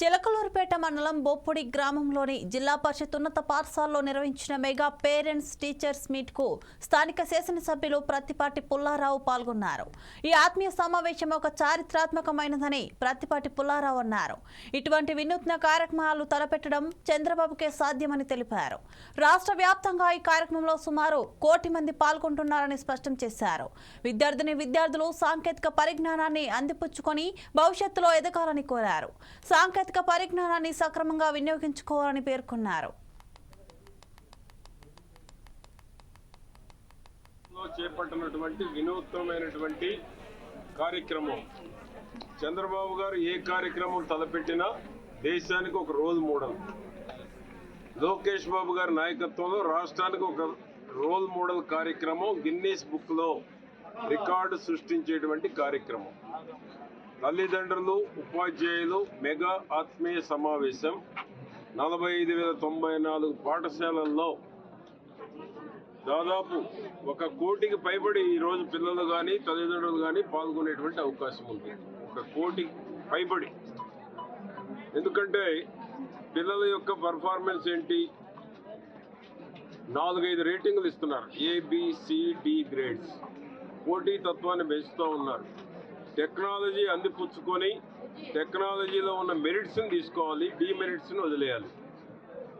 చిలకలూరుపేట మండలం బొప్పుడి గ్రామంలోని జిల్లా పరిషత్ ఉన్నత పాఠశాలలో నిర్వహించిన మెగా పేరెంట్స్ టీచర్స్ మీట్కు స్థానిక శాసనసభ్యులు ప్రత్తిపాటి పుల్లారావు పాల్గొన్నారు. ఈ ఆత్మీయ సమావేశం ఒక చారిత్రాత్మకమైనదని ప్రత్తిపాటి పుల్లారావు అన్నారు. ఇటువంటి వినూత్న కార్యక్రమాలు తలపెట్టడం చంద్రబాబుకే సాధ్యమని తెలిపారు. రాష్ట్ర వ్యాప్తంగా ఈ కార్యక్రమంలో సుమారు కోటి మంది పాల్గొంటున్నారని స్పష్టం చేశారు. విద్యార్థిని విద్యార్థులు సాంకేతిక పరిజ్ఞానాన్ని అందిపుచ్చుకొని భవిష్యత్తులో ఎదగాలని కోరారు. సాంకేతిక పరిజ్ఞానాన్ని సక్రమంగా వినియోగించుకోవాలని పేర్కొన్నారు. చేపట్టినటువంటి వినూత్నమైనటువంటి కార్యక్రమం. చంద్రబాబు గారు ఏ కార్యక్రమం తలపెట్టినా దేశానికి ఒక రోల్ మోడల్. లోకేష్ బాబు గారి నాయకత్వంలో రాష్ట్రానికి ఒక రోల్ మోడల్ కార్యక్రమం గిన్నీస్ బుక్లో రికార్డు సృష్టించేటువంటి కార్యక్రమం. తల్లిదండ్రులు ఉపాధ్యాయులు మెగా ఆత్మీయ సమావేశం. నలభై ఐదు వేల తొంభై నాలుగు పాఠశాలల్లో దాదాపు ఒక కోటికి పైబడి ఈరోజు పిల్లలు కానీ తల్లిదండ్రులు కానీ పాల్గొనేటువంటి అవకాశం ఉంది. ఒక కోటి పైబడి. ఎందుకంటే పిల్లల యొక్క పర్ఫార్మెన్స్ ఏంటి? నాలుగైదు రేటింగ్లు ఇస్తున్నారు. ఏబిసిడి గ్రేడ్స్ పోటీ తత్వాన్ని పెంచుతూ ఉన్నారు. టెక్నాలజీ అందిపుచ్చుకొని టెక్నాలజీలో ఉన్న మెరిట్స్ని తీసుకోవాలి డిమెరిట్స్ని వదిలేయాలి.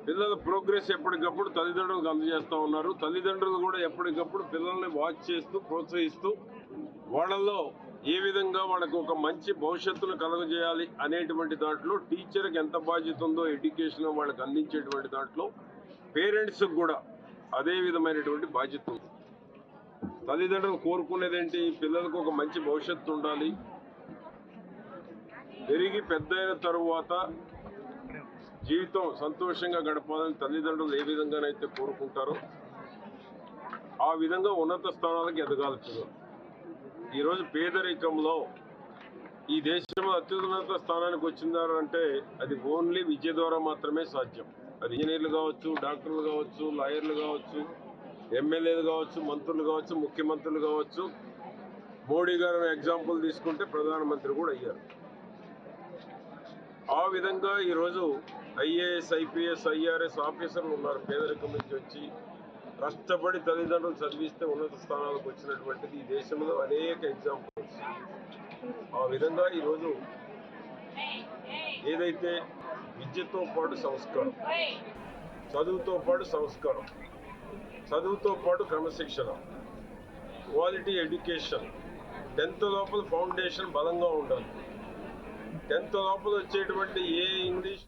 పిల్లల ప్రోగ్రెస్ ఎప్పటికప్పుడు తల్లిదండ్రులకు అందజేస్తూ ఉన్నారు. తల్లిదండ్రులు కూడా ఎప్పటికప్పుడు పిల్లల్ని వాచ్ చేస్తూ ప్రోత్సహిస్తూ వాళ్ళల్లో ఏ విధంగా వాళ్ళకు ఒక మంచి భవిష్యత్తును కలగజేయాలి అనేటువంటి దాంట్లో టీచర్కి ఎంత బాధ్యత ఉందో ఎడ్యుకేషన్ వాళ్ళకి అందించేటువంటి దాంట్లో పేరెంట్స్కి కూడా అదే విధమైనటువంటి బాధ్యత ఉంది. తల్లిదండ్రులు కోరుకునేది ఏంటి పిల్లలకు ఒక మంచి భవిష్యత్తు ఉండాలి. పెరిగి పెద్దయిన తరువాత జీవితం సంతోషంగా గడపాలని తల్లిదండ్రులు ఏ విధంగానైతే కోరుకుంటారో ఆ విధంగా ఉన్నత స్థానాలకు ఎదగాలి పిల్లలు. ఈరోజు పేదరికంలో ఈ దేశంలో అత్యున్నత స్థానానికి వచ్చిందారు అంటే అది ఓన్లీ విద్య ద్వారా మాత్రమే సాధ్యం. అది ఇంజనీర్లు కావచ్చు డాక్టర్లు కావచ్చు లాయర్లు కావచ్చు ఎమ్మెల్యేలు కావచ్చు మంత్రులు కావచ్చు ముఖ్యమంత్రులు కావచ్చు మోడీ గారు ఎగ్జాంపుల్ తీసుకుంటే ప్రధానమంత్రి కూడా అయ్యారు. ఆ విధంగా ఈరోజు ఐఏఎస్ ఐపీఎస్ ఐఆర్ఎస్ ఆఫీసర్లు ఉన్నారు. పేదరికం నుంచి వచ్చి కష్టపడి తల్లిదండ్రులు చదివిస్తే ఉన్నత స్థానాలకు వచ్చినటువంటిది ఈ దేశంలో అనేక ఎగ్జాంపుల్స్. ఆ విధంగా ఈరోజు ఏదైతే విద్యతో పాటు సంస్కారం చదువుతో పాటు సంస్కారం చదువుతో పాటు క్రమశిక్షణ క్వాలిటీ ఎడ్యుకేషన్ టెన్త్ లోపల ఫౌండేషన్ బలంగా ఉండాలి. టెన్త్ లోపల వచ్చేటువంటి ఏ ఇంగ్లీష్